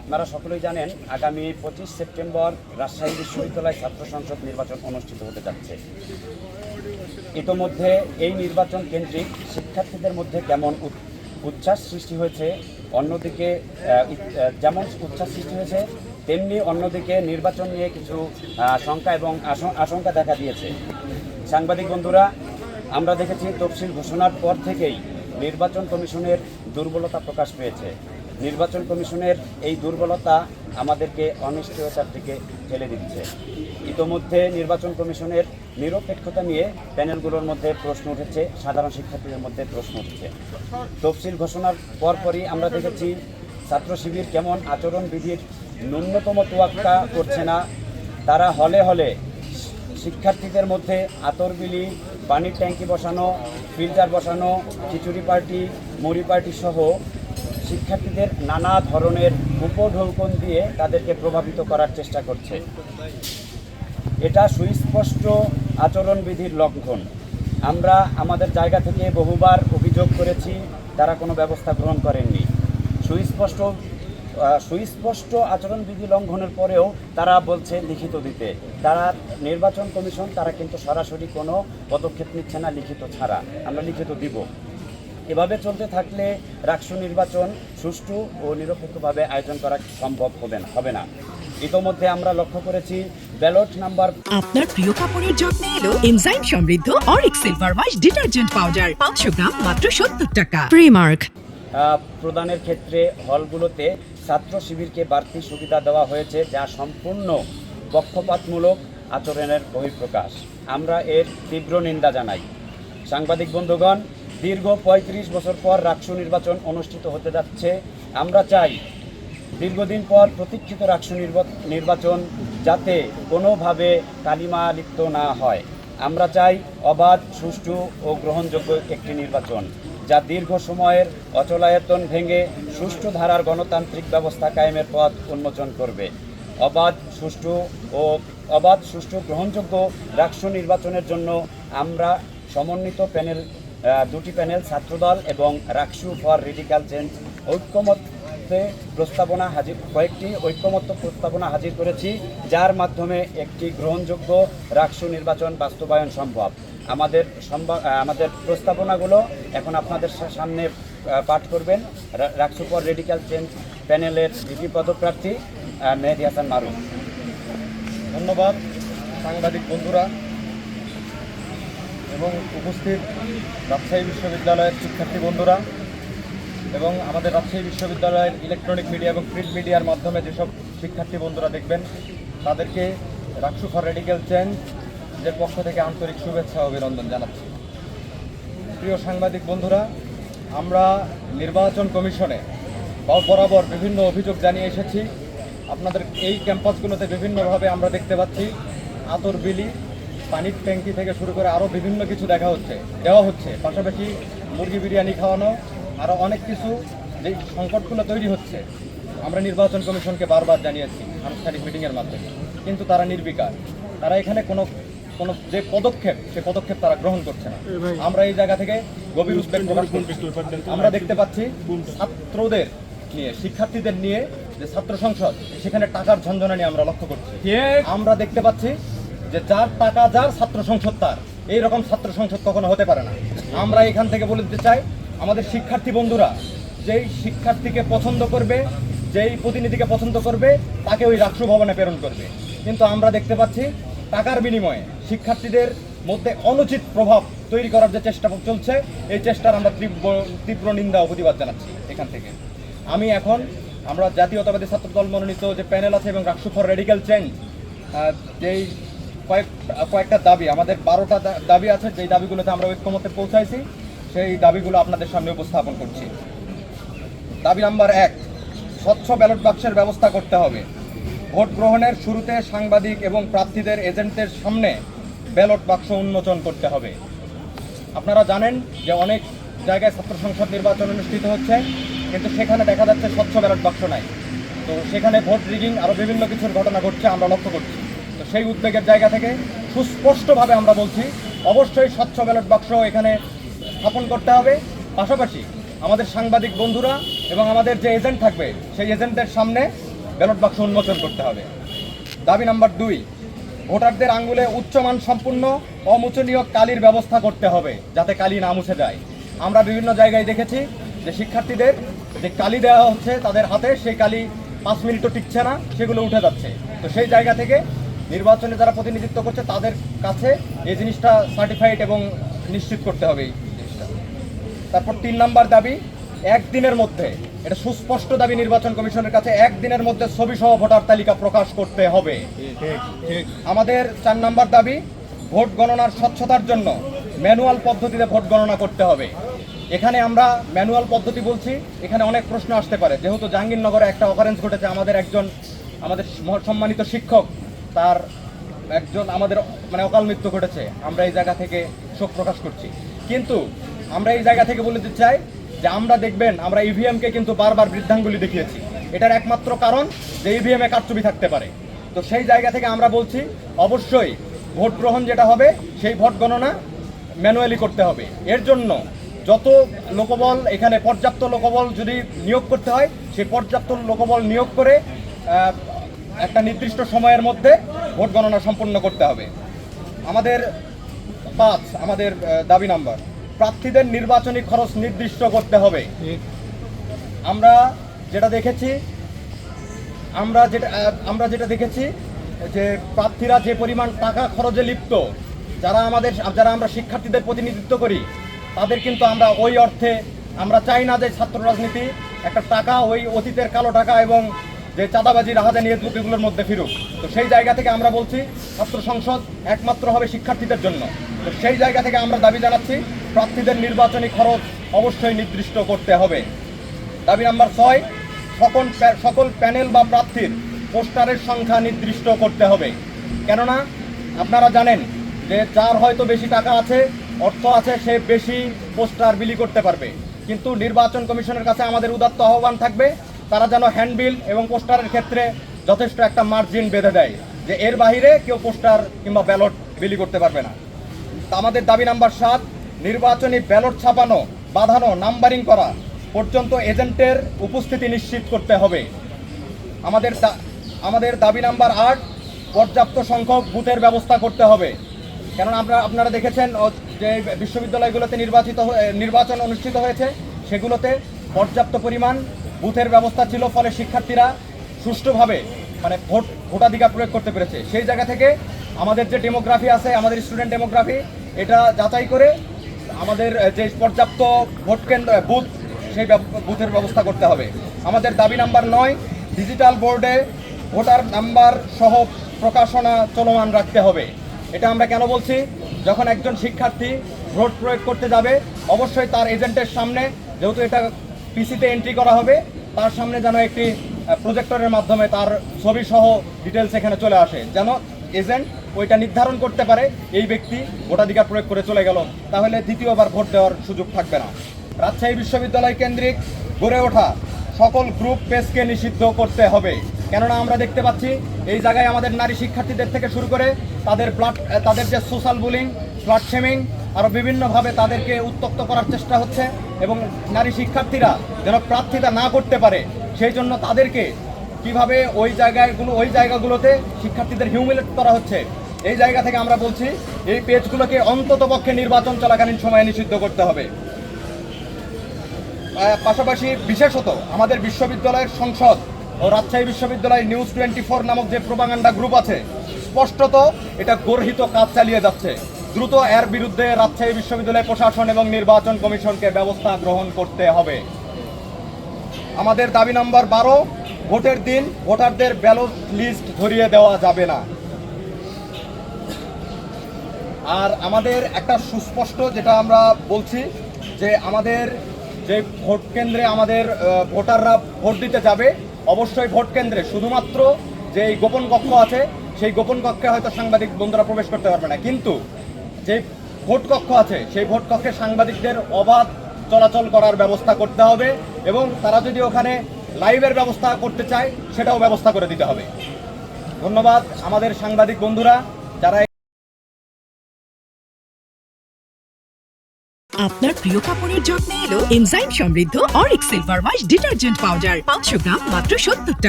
আপনারা সকলেই জানেন, আগামী পঁচিশ সেপ্টেম্বর রাজশাহী বিশ্ববিদ্যালয় ছাত্র সংসদ নির্বাচন অনুষ্ঠিত হতে যাচ্ছে। ইতোমধ্যে এই নির্বাচন কেন্দ্রিক শিক্ষার্থীদের মধ্যে কেমন উচ্ছ্বাস সৃষ্টি হয়েছে, অন্যদিকে যেমন উচ্ছ্বাস সৃষ্টি হয়েছে, তেমনি অন্যদিকে নির্বাচন নিয়ে কিছু শঙ্কা এবং আশঙ্কা দেখা দিয়েছে। সাংবাদিক বন্ধুরা, আমরা দেখেছি তফসিল ঘোষণার পর থেকেই নির্বাচন কমিশনের দুর্বলতা প্রকাশ পেয়েছে। নির্বাচন কমিশনের এই দুর্বলতা আমাদেরকে অনিশ্চয়তার দিকে ঠেলে দিচ্ছে। ইতোমধ্যে নির্বাচন কমিশনের নিরপেক্ষতা নিয়ে প্যানেলগুলোর মধ্যে প্রশ্ন উঠেছে, সাধারণ শিক্ষার্থীদের মধ্যে প্রশ্ন উঠেছে। তফসিল ঘোষণার পরপরই আমরা দেখেছি, ছাত্র শিবির কেমন আচরণবিধির ন্যূনতম তোয়াক্কা করছে না। তারা হলে হলে শিক্ষার্থীদের মধ্যে আতরবিলি, পানির ট্যাঙ্কি বসানো, ফিল্টার বসানো, খিচুড়ি পার্টি, মুড়ি পার্টি সহ শিক্ষার্থীদের নানা ধরনের উপঢৌকন দিয়ে তাদেরকে প্রভাবিত করার চেষ্টা করছে। এটা সুস্পষ্ট আচরণবিধির লঙ্ঘন। আমরা আমাদের জায়গা থেকে বহুবার অভিযোগ করেছি, তারা কোনো ব্যবস্থা গ্রহণ করেননি। সুস্পষ্ট সুস্পষ্ট আচরণবিধি লঙ্ঘনের পরেও তারা বলছে লিখিত দিতে। তারা নির্বাচন কমিশন, তারা কিন্তু সরাসরি কোনো পদক্ষেপ নিচ্ছে না লিখিত ছাড়া। আমরা লিখিত দিব। এভাবে চলতে থাকলে রাষ্ট্র নির্বাচন সুষ্ঠু ও নিরপেক্ষভাবে আয়োজন করা সম্ভব হবে না হবে না। ইতোমধ্যে আমরা লক্ষ্য করেছি ব্যালট নাম্বার আপনার প্রিয় কাপড়ের যত্নে এলো এনজাইম সমৃদ্ধ Arik silver wash detergent powder পাঁচশো গ্রাম মাত্র সত্তর টাকা। প্রিমার্ক প্রদানের ক্ষেত্রে হলগুলোতে ছাত্র শিবিরকে বাড়তি সুবিধা দেওয়া হয়েছে যা সম্পূর্ণ পক্ষপাতমূলক আচরণের বহিঃপ্রকাশ। আমরা এর তীব্র নিন্দা জানাই। সাংবাদিক বন্ধুগণ দীর্ঘ ৩৫ বছর পর রাষ্ট্র নির্বাচন অনুষ্ঠিত হতে যাচ্ছে। আমরা চাই দীর্ঘদিন পর প্রতীক্ষিত রাষ্ট্র নির্বা- নির্বাচন যাতে কোনোভাবে কালিমা লিপ্ত না হয়। আমরা চাই অবাধ, সুষ্ঠু ও গ্রহণযোগ্য একটি নির্বাচন যা দীর্ঘ সময়ের অচলায়তন ভেঙে সুষ্ঠু ধারার গণতান্ত্রিক ব্যবস্থা কায়েমের পথ উন্মোচন করবে। অবাধ, সুষ্ঠু ও অবাধ, সুষ্ঠু গ্রহণযোগ্য রাষ্ট্র নির্বাচনের জন্য আমরা সমন্বিত প্যানেল দুটি প্যানেল ছাত্রদল এবং রাকসু ফর রেডিক্যাল চেঞ্জ ঐক্যমত্যে প্রস্তাবনা হাজির কয়েকটি ঐক্যমত্য প্রস্তাবনা হাজির করেছি, যার মাধ্যমে একটি গ্রহণযোগ্য রাষ্ট্র নির্বাচন বাস্তবায়ন সম্ভব। আমাদের সম্ভব আমাদের প্রস্তাবনাগুলো এখন আপনাদের সামনে পাঠ করবেন। রাকসু ফর রেডিক্যাল চেঞ্জ প্যানেলের ভিপি পদপ্রার্থী মেহেদি হাসান মারুফ। ধন্যবাদ, সাংবাদিক বন্ধুরা। এবং উপস্থিত রাজশাহী বিশ্ববিদ্যালয়ের শিক্ষার্থী বন্ধুরা এবং আমাদের রাজশাহী বিশ্ববিদ্যালয়ের ইলেকট্রনিক মিডিয়া এবং প্রিন্ট মিডিয়ার মাধ্যমে যেসব শিক্ষার্থী বন্ধুরা দেখবেন, তাদেরকে রাকসু ফর রেডিক্যাল চেঞ্জ এর পক্ষ থেকে আন্তরিক শুভেচ্ছা অভিনন্দন জানাচ্ছি। প্রিয় সাংবাদিক বন্ধুরা, আমরা নির্বাচন কমিশনে বরাবর বিভিন্ন অভিযোগ জানিয়ে এসেছি। আপনাদের এই ক্যাম্পাসগুলোতে বিভিন্নভাবে আমরা দেখতে পাচ্ছি, আতর বিলি পানির ট্যাঙ্কি থেকে শুরু করে আরও বিভিন্ন কিছু দেখা হচ্ছে দেওয়া হচ্ছে। পাশাপাশি মুরগি বিরিয়ানি খাওয়ানো আরও অনেক কিছু যে সংকটগুলো তৈরি হচ্ছে। আমরা নির্বাচন কমিশনকে বারবার জানিয়েছি আনুষ্ঠানিক মিটিংয়ের মাধ্যমে। কিন্তু তারা নির্বিকার। তারা এখানে কোনো কোনো যে পদক্ষেপ সে পদক্ষেপ তারা গ্রহণ করছে না। আমরা এই জায়গা থেকে গভীর উদ্বেগ প্রকাশ করছি। আমরা দেখতে পাচ্ছি ছাত্রদের নিয়ে শিক্ষার্থীদের নিয়ে যে ছাত্র সংসদ সেখানে টাকার ঝঞ্ঝনা নিয়ে আমরা লক্ষ্য করছি। আমরা দেখতে পাচ্ছি যে যার টাকা, যার ছাত্র সংসদ তার। এই রকম ছাত্র সংসদ কখনো হতে পারে না। আমরা এখান থেকে বলে দিতে চাই, আমাদের শিক্ষার্থী বন্ধুরা, যেই শিক্ষার্থীকে পছন্দ করবে, যেই প্রতিনিধিকে পছন্দ করবে, তাকে ওই রাষ্ট্র ভবনে প্রেরণ করবে। কিন্তু আমরা দেখতে পাচ্ছি, টাকার বিনিময়ে শিক্ষার্থীদের মধ্যে অনুচিত প্রভাব তৈরি করার যে চেষ্টা চলছে, এই চেষ্টার আমরা তীব্র তীব্র নিন্দা ও প্রতিবাদ জানাচ্ছি এখান থেকে। আমি এখন আমরা জাতীয়তাবাদী ছাত্রদল মনোনীত যে প্যানেল আছে এবং রাষ্ট্র ফর রেডিক্যাল চেঞ্জ যেই কয়েক, কয়েকটা দাবি, আমাদের বারোটা দাবি আছে, যেই দাবিগুলোতে আমরা ঐক্যমতে পৌঁছাইছি, সেই দাবিগুলো আপনাদের সামনে উপস্থাপন করছি। দাবি নাম্বার এক, স্বচ্ছ ব্যালট বাক্সের ব্যবস্থা করতে হবে। ভোট গ্রহণের শুরুতে সাংবাদিক এবং প্রার্থীদের এজেন্টদের সামনে ব্যালট বাক্স উন্মোচন করতে হবে। আপনারা জানেন যে অনেক জায়গায় ছাত্র সংসদ নির্বাচন অনুষ্ঠিত হচ্ছে, কিন্তু সেখানে দেখা যাচ্ছে স্বচ্ছ ব্যালট বাক্স নাই। তো সেখানে ভোট রিগিং আরও বিভিন্ন কিছুর ঘটনা ঘটছে, আমরা লক্ষ্য করছি। সেই উদ্বেগের জায়গা থেকে সুস্পষ্টভাবে আমরা বলছি, অবশ্যই স্বচ্ছ ব্যালট বাক্স এখানে স্থাপন করতে হবে। পাশাপাশি আমাদের সাংবাদিক বন্ধুরা এবং আমাদের যে এজেন্ট থাকবে, সেই এজেন্টদের সামনে ব্যালট বাক্স উন্মোচন করতে হবে। দাবি নাম্বার দুই, ভোটারদের আঙ্গুলে উচ্চমান সম্পূর্ণ, অমোচনীয় কালির ব্যবস্থা করতে হবে, যাতে কালি না মুছে যায়। আমরা বিভিন্ন জায়গায় দেখেছি যে শিক্ষার্থীদের যে কালি দেওয়া হচ্ছে তাদের হাতে, সেই কালি পাঁচ মিনিটও টিকছে না, সেগুলো উঠে যাচ্ছে। তো সেই জায়গা থেকে নির্বাচনে যারা প্রতিনিধিত্ব করছে তাদের কাছে এই জিনিসটা সার্টিফাইড এবং নিশ্চিত করতে হবে এই জিনিসটা। তারপর তিন নাম্বার দাবি, একদিনের মধ্যে, এটা সুস্পষ্ট দাবি নির্বাচন কমিশনের কাছে, একদিনের মধ্যে ছবি সহ ভোটার তালিকা প্রকাশ করতে হবে। আমাদের চার নাম্বার দাবি, ভোট গণনার স্বচ্ছতার জন্য ম্যানুয়াল পদ্ধতিতে ভোট গণনা করতে হবে। এখানে আমরা ম্যানুয়াল পদ্ধতি বলছি, এখানে অনেক প্রশ্ন আসতে পারে। যেহেতু জাহাঙ্গীরনগরে একটা অকারেন্স ঘটেছে, আমাদের একজন, আমাদের সম্মানিত শিক্ষক তার একজন আমাদের মানে অকাল মৃত্যু ঘটেছে। আমরা এই জায়গা থেকে শোক প্রকাশ করছি। কিন্তু আমরা এই জায়গা থেকে বলে দিতে চাই যে আমরা দেখবেন, আমরা ইভিএমকে কিন্তু বারবার বৃদ্ধাঙ্গুলি দেখিয়েছি। এটার একমাত্র কারণ যে ইভিএম এ কারচুপি থাকতে পারে। তো সেই জায়গা থেকে আমরা বলছি, অবশ্যই ভোট গ্রহণ যেটা হবে, সেই ভোট গণনা ম্যানুয়ালি করতে হবে। এর জন্য যত লোকবল এখানে পর্যাপ্ত লোকবল যদি নিয়োগ করতে হয়, সেই পর্যাপ্ত লোকবল নিয়োগ করে একটা নির্দিষ্ট সময়ের মধ্যে ভোট গণনা সম্পন্ন করতে হবে। আমাদের পাঁচ, আমাদের দাবি নাম্বার। প্রার্থীদের নির্বাচনী খরচ নির্দিষ্ট করতে হবে। আমরা যেটা দেখেছি, আমরা যেটা আমরা যেটা দেখেছি যে প্রার্থীরা যে পরিমাণ টাকা খরচে লিপ্ত, যারা আমাদের, যারা আমরা শিক্ষার্থীদের প্রতিনিধিত্ব করি, তাদের কিন্তু আমরা ওই অর্থে, আমরা চাই না যে ছাত্র রাজনীতি একটা টাকা ওই অতীতের কালো টাকা এবং যে চাঁদাবাজি রাহাজানি এগুলোর মধ্যে ফিরুক। তো সেই জায়গা থেকে আমরা বলছি, ছাত্র সংসদ একমাত্র হবে শিক্ষার্থীদের জন্য। তো সেই জায়গা থেকে আমরা দাবি জানাচ্ছি, প্রার্থীদের নির্বাচনী খরচ অবশ্যই নির্দিষ্ট করতে হবে। দাবি নাম্বার ছয়, সকল সকল প্যানেল বা প্রার্থীর পোস্টারের সংখ্যা নির্দিষ্ট করতে হবে। কেননা, আপনারা জানেন যে যার হয়তো বেশি টাকা আছে, অর্থ আছে, সে বেশি পোস্টার বিলি করতে পারবে। কিন্তু নির্বাচন কমিশনের কাছে আমাদের উদাত্ত আহ্বান থাকবে তারা যেন হ্যান্ডবিল এবং পোস্টারের ক্ষেত্রে যথেষ্ট একটা মার্জিন বেঁধে দেয়, যে এর বাইরে কেউ পোস্টার কিংবা ব্যালট বিলি করতে পারবে না। আমাদের দাবি নাম্বার সাত, নির্বাচনী ব্যালট ছাপানো, বাঁধানো, নাম্বারিং করা পর্যন্ত এজেন্টের উপস্থিতি নিশ্চিত করতে হবে। আমাদের আমাদের দাবি নাম্বার আট, পর্যাপ্ত সংখ্যক বুথের ব্যবস্থা করতে হবে। কেননা আমরা, আপনারা দেখেছেন যে বিশ্ববিদ্যালয়গুলোতে নির্বাচিত নির্বাচন অনুষ্ঠিত হয়েছে, সেগুলোতে পর্যাপ্ত পরিমাণ বুথের ব্যবস্থা ছিল, ফলে শিক্ষার্থীরা সুষ্ঠুভাবে মানে ভোট ভোটাধিকার প্রয়োগ করতে পেরেছে। সেই জায়গা থেকে আমাদের যে ডেমোগ্রাফি আছে, আমাদের স্টুডেন্ট ডেমোগ্রাফি, এটা যাচাই করে আমাদের যে পর্যাপ্ত ভোট কেন্দ্র বুথ, সেই বুথের ব্যবস্থা করতে হবে। আমাদের দাবি নাম্বার নয়, ডিজিটাল বোর্ডে ভোটার নাম্বার সহ প্রকাশনা চলমান রাখতে হবে। এটা আমরা কেন বলছি? যখন একজন শিক্ষার্থী ভোট প্রয়োগ করতে যাবে, অবশ্যই তার এজেন্টের সামনে, যেহেতু এটা পিসিতে এন্ট্রি করা হবে। তার সামনে যেন একটি প্রজেক্টরের মাধ্যমে তার ছবি সহ ডিটেলস এখানে চলে আসে। যেন এজেন্ট ওইটা নির্ধারণ করতে পারে, এই ব্যক্তি ভোটাধিকার প্রয়োগ করে চলে গেল। তাহলে দ্বিতীয়বার ভোট দেওয়ার সুযোগ থাকবে না। রাজশাহী বিশ্ববিদ্যালয় কেন্দ্রিক গড়ে ওঠা সকল গ্রুপ পেজকে নিষিদ্ধ করতে হবে। কেননা আমরা দেখতে পাচ্ছি, এই জায়গায় আমাদের নারী শিক্ষার্থীদের থেকে শুরু করে তাদের ব্লাড তাদের যে সোশ্যাল বুলিং ব্লাড শেমিং আরও বিভিন্নভাবে তাদেরকে উত্তক্ত করার চেষ্টা হচ্ছে এবং নারী শিক্ষার্থীরা যেন প্রার্থিতা না করতে পারে, সেই জন্য তাদেরকে কীভাবে ওই জায়গাগুলো, ওই জায়গাগুলোতে শিক্ষার্থীদের হিউমিলেট করা হচ্ছে, এই জায়গা থেকে আমরা বলছি এই পেজগুলোকে অন্তত পক্ষে নির্বাচন চলাকালীন সময়ে নিষিদ্ধ করতে হবে। পাশাপাশি বিশেষত আমাদের বিশ্ববিদ্যালয়ের সংসদ ও রাজশাহী বিশ্ববিদ্যালয় নিউজ টোয়েন্টি ফোর নামক যে প্রোপাগান্ডা গ্রুপ আছে, স্পষ্টত এটা গর্হিত কাজ চালিয়ে যাচ্ছে। দ্রুত এর বিরুদ্ধে রাজশাহী বিশ্ববিদ্যালয় প্রশাসন এবং নির্বাচন কমিশনকে ব্যবস্থা গ্রহণ করতে হবে। আমাদের দাবি নম্বর বারো, ভোটের দিন ভোটারদের ব্যালট লিস্ট ধরিয়ে দেওয়া যাবে না। আর আমাদের একটা সুস্পষ্ট যেটা আমরা বলছি যে আমাদের যে ভোট কেন্দ্রে আমাদের ভোটাররা ভোট দিতে যাবে, অবশ্যই ভোট কেন্দ্রে। শুধুমাত্র যে গোপন কক্ষ আছে, সেই গোপন কক্ষে হয়তো সাংবাদিক বন্ধুরা প্রবেশ করতে পারবে না। কিন্তু যে ভোট কক্ষ আছে, সেই ভোট কক্ষে সাংবাদিকদের অবাধ চলাচল করার ব্যবস্থা করতে হবে এবং তারা যদি ওখানে লাইভের ব্যবস্থা করতে চায়, সেটাও ব্যবস্থা করে দিতে হবে। ধন্যবাদ আমাদের সাংবাদিক বন্ধুরা, যারা আপনার প্রিয় কাপড়ের যত্নে এলো এনজাইম সমৃদ্ধ Arik silver wash detergent powder, পাঁচশো গ্রাম মাত্র সত্তর টাকা।